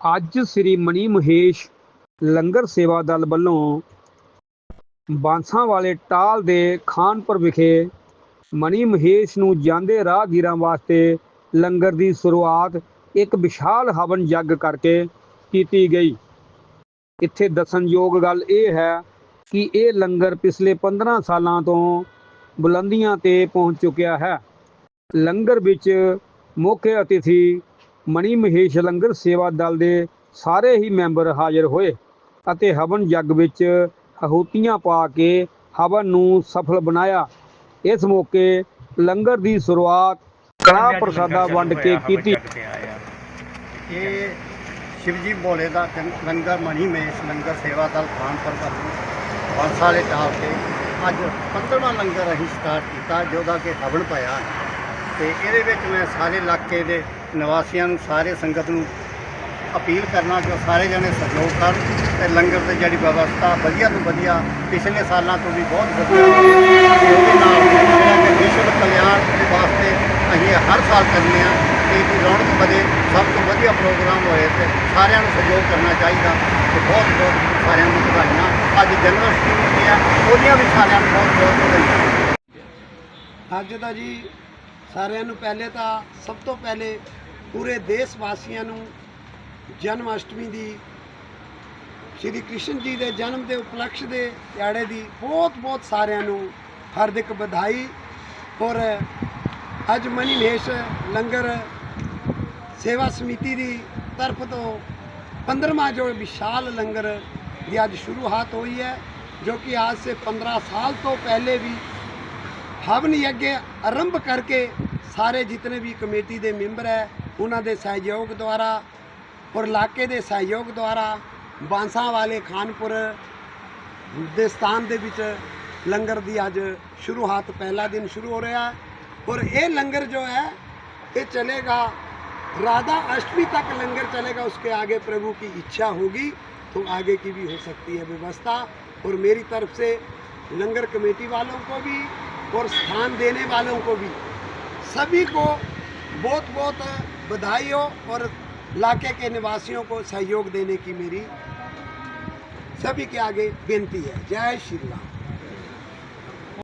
ਅੱਜ ਸ੍ਰੀ ਮਣੀ ਮਹੇਸ਼ ਲੰਗਰ ਸੇਵਾ ਦਲ ਵੱਲੋਂ ਬਾਂਸਾਂ ਵਾਲੇ ਟਾਲ ਦੇ ਖਾਨਪੁਰ ਵਿਖੇ ਮਣੀ ਮਹੇਸ਼ ਨੂੰ ਜਾਂਦੇ ਰਾਹਗੀਰਾਂ ਵਾਸਤੇ ਲੰਗਰ ਦੀ ਸ਼ੁਰੂਆਤ ਇੱਕ ਵਿਸ਼ਾਲ ਹਵਨ ਯੱਗ ਕਰਕੇ ਕੀਤੀ ਗਈ। ਇੱਥੇ ਦੱਸਣਯੋਗ ਗੱਲ ਇਹ ਹੈ ਕਿ ਇਹ ਲੰਗਰ ਪਿਛਲੇ 15 ਸਾਲਾਂ ਤੋਂ ਬੁਲੰਦੀਆਂ ਤੇ ਪਹੁੰਚ ਚੁੱਕਿਆ ਹੈ। ਲੰਗਰ ਵਿੱਚ ਮੁੱਖ ਅਤਿਥੀ ਮਣੀ ਮਹੇਸ਼ ਲੰਗਰ ਸੇਵਾ ਦਲ ਦੇ ਸਾਰੇ ਹੀ ਮੈਂਬਰ ਹਾਜ਼ਰ ਹੋਏ ਅਤੇ ਹਵਨ ਜੱਗ ਵਿੱਚ ਹਹੂਤੀਆਂ ਪਾ ਕੇ ਹਵਨ ਨੂੰ ਸਫਲ ਬਣਾਇਆ। ਇਸ ਮੌਕੇ ਲੰਗਰ ਦੀ ਸ਼ੁਰੂਆਤ ਕੜਾਹ ਪ੍ਰਸਾਦਾ ਵੰਡ ਕੇ ਕੀਤੀ। ਇਹ ਸ਼ਿਵਜੀ ਭੋਲੇ ਦਾ ਲੰਗਰ ਮਣੀ ਮੇਸ਼ ਲੰਗਰ ਸੇਵਾ ਦਲ ਖਾਨਪੁਰ ਵੱਲੋਂ ਵਾਲੇ ਟਾਪ ਤੇ ਅੱਜ 15ਵਾਂ ਲੰਗਰ ਅਸੀਂ ਸਟਾਰਟ ਕੀਤਾ ਜਿਹਦਾ ਕਿ ਹਵਨ ਪਾਇਆ ਤੇ ਇਹਦੇ ਵਿੱਚ ਮੈਂ ਸਾਰੇ ਇਲਾਕੇ ਦੇ ਨਿਵਾਸੀਆਂ ਨੂੰ, ਸਾਰੇ ਸੰਗਤ ਨੂੰ ਅਪੀਲ ਕਰਨਾ ਕਿ ਉਹ ਸਾਰੇ ਜਣੇ ਸਹਿਯੋਗ ਕਰਨ ਤੇ ਲੰਗਰ ਦੀ ਜਿਹੜੀ ਵਿਵਸਥਾ ਵਧੀਆ ਤੋਂ ਵਧੀਆ ਪਿਛਲੇ ਸਾਲਾਂ ਤੋਂ ਵੀ ਬਹੁਤ ਵਧੀਆ ਤੇ ਉਹਦੇ ਨਾਲ ਵਿਸ਼ਵ ਕਲਿਆਣ ਦੇ ਵਾਸਤੇ ਅਸੀਂ ਹਰ ਸਾਲ ਕਰਨੇ ਆ ਕਿ ਇਹਦੀ ਰੌਣਕ ਵਧੇ, ਸਭ ਵਧੀਆ ਪ੍ਰੋਗਰਾਮ ਹੋਏ ਤੇ ਸਾਰਿਆਂ ਨੂੰ ਸਹਿਯੋਗ ਕਰਨਾ ਚਾਹੀਦਾ ਤੇ ਬਹੁਤ ਬਹੁਤ ਸਾਰਿਆਂ ਨੂੰ ਵਧਾਈਆਂ। ਅੱਜ ਜਨਰਲ ਅਸ਼ਟਮੀ ਹੈ ਉਹਦੀਆਂ ਵੀ ਸਾਰਿਆਂ ਨੂੰ ਬਹੁਤ ਬਹੁਤ ਵਧਾਈਆਂ। ਅੱਜ ਦਾ ਜੀ ਸਾਰਿਆਂ ਨੂੰ ਪਹਿਲੇ ਤਾਂ ਸਭ ਤੋਂ ਪਹਿਲੇ ਪੂਰੇ ਦੇਸ਼ ਵਾਸੀਆਂ ਨੂੰ ਜਨਮ ਅਸ਼ਟਮੀ ਦੀ, ਸ਼੍ਰੀ ਕ੍ਰਿਸ਼ਨ ਜੀ ਦੇ ਜਨਮ ਦੇ ਉਪਲਕਸ਼ ਦੇ ਦਿਹਾੜੇ ਦੀ ਬਹੁਤ ਬਹੁਤ ਸਾਰਿਆਂ ਨੂੰ ਹਾਰਦਿਕ ਵਧਾਈ। ਔਰ ਅੱਜ ਮਨੀ ਮਹੇਸ਼ ਲੰਗਰ ਸੇਵਾ ਸਮਿਤੀ ਦੀ ਤਰਫ ਤੋਂ 15ਵਾਂ ਜੋ ਵਿਸ਼ਾਲ ਲੰਗਰ ਦੀ ਅੱਜ ਸ਼ੁਰੂਆਤ ਹੋਈ ਹੈ, ਜੋ ਕਿ ਅੱਜ ਸੇ 15 ਸਾਲ ਤੋਂ ਪਹਿਲੇ ਵੀ ਹਵਨ ਯੱਗ ਆਰੰਭ ਕਰਕੇ ਸਾਰੇ ਜਿਤਨੇ ਵੀ ਕਮੇਟੀ ਦੇ ਮੈਂਬਰ ਹੈ, ਉਹਨਾਂ ਦੇ ਸਹਿਯੋਗ ਦੁਆਰਾ ਔਰ ਇਲਾਕੇ ਦੇ ਸਹਿਯੋਗ ਦੁਆਰਾ, ਬਾਂਸਾ ਵਾਲੇ ਖਾਨਪੁਰ ਦੇ ਸਥਾਨ ਦੇ ਵਿੱਚ ਲੰਗਰ ਦੀ ਅੱਜ ਸ਼ੁਰੂਆਤ ਪਹਿਲਾ ਦਿਨ ਸ਼ੁਰੂ ਹੋ ਰਿਹਾ ਔਰ ਇਹ ਲੰਗਰ ਜੋ ਹੈ, ਇਹ ਚਲੇਗਾ राधा अष्टमी तक लंगर चलेगा, उसके आगे प्रभु की इच्छा होगी तो आगे की भी हो सकती है व्यवस्था। और मेरी तरफ़ से लंगर कमेटी वालों को भी और स्थान देने वालों को भी, सभी को बहुत बहुत बधाई हो और इलाके के निवासियों को सहयोग देने की मेरी सभी के आगे बेनती है। जय श्री राम।